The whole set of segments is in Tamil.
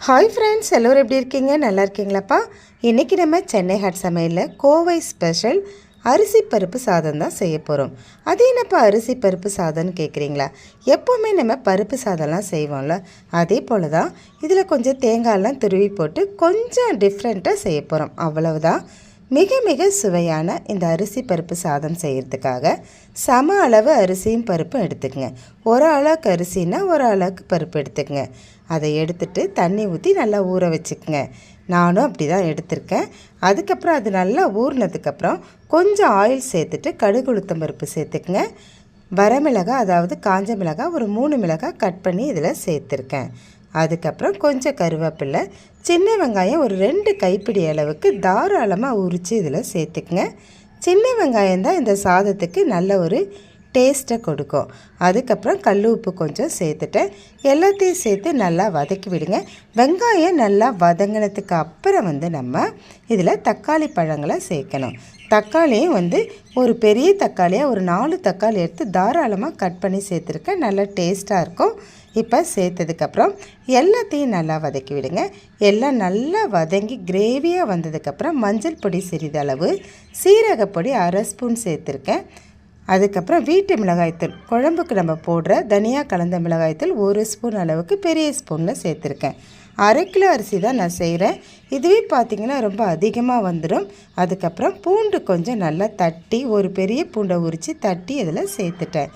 ஹாய் ஃப்ரெண்ட்ஸ் எல்லோரும் எப்படி இருக்கீங்க? நல்லா இருக்கீங்களாப்பா? இன்றைக்கி நம்ம சென்னை ஹாட் சமையலில் கோவை ஸ்பெஷல் அரிசி பருப்பு சாதம் தான் செய்ய போகிறோம் அது என்னப்பா அரிசி பருப்பு சாதம்னு கேட்குறீங்களா எப்போவுமே நம்ம பருப்பு சாதம்லாம் செய்வோம்ல. அதே போல் தான் இதில் கொஞ்சம் தேங்காயெல்லாம் துருவி போட்டு கொஞ்சம் டிஃப்ரெண்ட்டாக செய்ய போகிறோம் அவ்வளவுதான். மிக மிக சுவையான இந்த அரிசி பருப்பு சாதம் செய்கிறதுக்காக சம அளவு அரிசியும் பருப்பும் எடுத்துக்கங்க. ஒரு அளவுக்கு அரிசின்னா ஒரு அளவுக்கு பருப்பு எடுத்துக்கங்க. அதை எடுத்துட்டு தண்ணி ஊற்றி நல்லா ஊற வச்சுக்கோங்க. நானும் அப்படி தான் எடுத்திருக்கேன். அதுக்கப்புறம் அது நல்லா ஊறினதுக்கப்புறம் கொஞ்சம் ஆயில் சேர்த்துட்டு கடுகு உளுத்தம் பருப்பு சேர்த்துக்குங்க. வரமிளகாய் அதாவது காஞ்ச மிளகாய் ஒரு மூணு மிளகாய் கட் பண்ணி இதில் சேர்த்துருக்கேன். அதுக்கப்புறம் கொஞ்சம் கருவேப்பில்லை. சின்ன வெங்காயம் ஒரு ரெண்டு கைப்பிடி அளவுக்கு தாராளமாக உரித்து இதில் சேர்த்துக்குங்க. சின்ன வெங்காயம் தான் இந்த சாதத்துக்கு நல்ல ஒரு டேஸ்ட்டை கொடுக்கும். அதுக்கப்புறம் கல் உப்பு கொஞ்சம் சேர்த்துட்டேன். எல்லாத்தையும் சேர்த்து நல்லா வதக்கி விடுங்க. வெங்காயம் நல்லா வதங்கினதுக்கு அப்புறம் வந்து நம்ம இதில் தக்காளி பழங்களை சேர்க்கணும். தக்காளியும் வந்து ஒரு பெரிய தக்காளியாக ஒரு நாலு தக்காளி எடுத்து தாராளமாக கட் பண்ணி சேர்த்துருக்கேன். நல்லா டேஸ்ட்டாக இருக்கும். இப்போ சேர்த்ததுக்கப்புறம் எல்லாத்தையும் நல்லா வதக்கி விடுங்க. எல்லாம் நல்லா வதங்கி கிரேவியாக வந்ததுக்கப்புறம் மஞ்சள் பொடி சிறிதளவு சீரகப்பொடி அரை ஸ்பூன் சேர்த்துருக்கேன். அதுக்கப்புறம் வீட்டு மிளகாய்த்தூள். குழம்புக்கு நம்ம போடுற தனியா கலந்த மிளகாய்த்தூள் ஒரு ஸ்பூன் அளவுக்கு பெரிய ஸ்பூனில் சேர்த்துருக்கேன். அரை கிலோ அரிசி தான் நான் செய்கிறேன் இதுவே பார்த்திங்கன்னா ரொம்ப அதிகமாக வந்துடும் அதுக்கப்புறம் பூண்டு கொஞ்சம் நல்லா தட்டி ஒரு பெரிய பூண்டை உரித்து தட்டி இதில் சேர்த்துட்டேன்.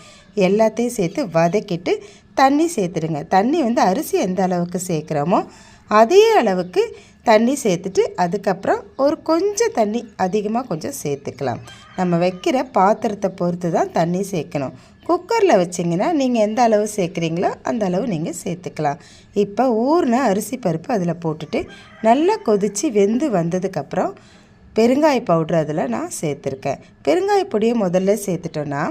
எல்லாத்தையும் சேர்த்து வதக்கிட்டு தண்ணி சேர்த்துடுங்க. தண்ணி வந்து அரிசி எந்த அளவுக்கு சேர்க்குறோமோ அதே அளவுக்கு தண்ணி சேர்த்துட்டு அதுக்கப்புறம் ஒரு கொஞ்சம் தண்ணி அதிகமாக கொஞ்சம் சேர்த்துக்கலாம். நம்ம வைக்கிற பாத்திரத்தை பொறுத்து தான் தண்ணி சேர்க்கணும். குக்கரில் வச்சிங்கன்னா நீங்கள் எந்த அளவு சேர்க்குறீங்களோ அந்த அளவு நீங்கள் சேர்த்துக்கலாம். இப்போ ஊறின அரிசி பருப்பு அதில் போட்டுட்டு நல்லா கொதித்து வெந்து வந்ததுக்கப்புறம் பெருங்காய பவுட்ரு அதில் நான் சேர்த்துருக்கேன். பெருங்காய பொடியை முதல்ல சேர்த்துட்டோன்னா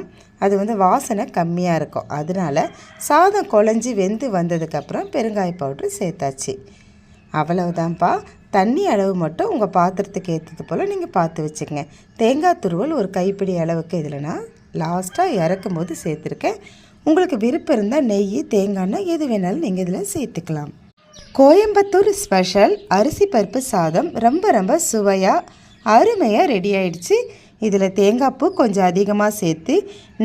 அது வந்து வாசனை கம்மியாக இருக்கும். அதனால் சாதம் குழஞ்சி வெந்து வந்ததுக்கப்புறம் பெருங்காய பவுட்ரு சேர்த்தாச்சு. அவ்வளவுதான்ப்பா. தண்ணி அளவு மட்டும் உங்கள் பாத்திரத்துக்கு ஏற்றது போல் நீங்கள் பார்த்து வச்சுக்கங்க. தேங்காய் துருவல் ஒரு கைப்பிடி அளவுக்கு இதில்னா லாஸ்ட்டாக இறக்கும் போது சேர்த்துருக்கேன். உங்களுக்கு விருப்பம் இருந்தால் நெய் தேங்காய் எது வேணாலும் நீங்கள் இதில் சேர்த்துக்கலாம். கோயம்புத்தூர் ஸ்பெஷல் அரிசி பருப்பு சாதம். ரொம்ப ரொம்ப சுவையாக அருமையாக ரெடி ஆயிடுச்சு. இதில் தேங்காய் பூ கொஞ்சம் அதிகமாக சேர்த்து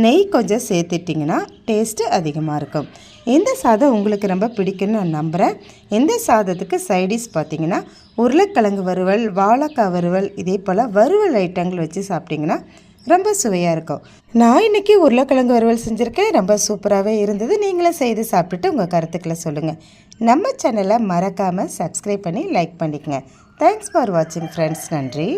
நெய் கொஞ்சம் சேர்த்துட்டிங்கன்னா டேஸ்ட்டு அதிகமாக இருக்கும். இந்த சாதம் உங்களுக்கு ரொம்ப பிடிக்கும்னு நான் நம்புகிறேன் இந்த சாதத்துக்கு சைடிஷ் பார்த்திங்கன்னா உருளைக்கிழங்கு வறுவல் வாழைக்காய் வறுவல் இதே போல் வறுவல் ஐட்டங்கள் வச்சு சாப்பிட்டிங்கன்னா ரொம்ப சுவையாக இருக்கும். நான் இன்றைக்கி உருளைக்கிழங்கு வறுவல் செஞ்சுருக்கேன். ரொம்ப சூப்பராகவே இருந்தது. நீங்களும் செய்து சாப்பிட்டுட்டு உங்கள் கருத்துக்களை சொல்லுங்கள் நம்ம சேனலை மறக்காமல் சப்ஸ்கிரைப் பண்ணி லைக் பண்ணிக்கங்க. தேங்க்ஸ் ஃபார் வாட்சிங் ஃப்ரெண்ட்ஸ் நன்றி.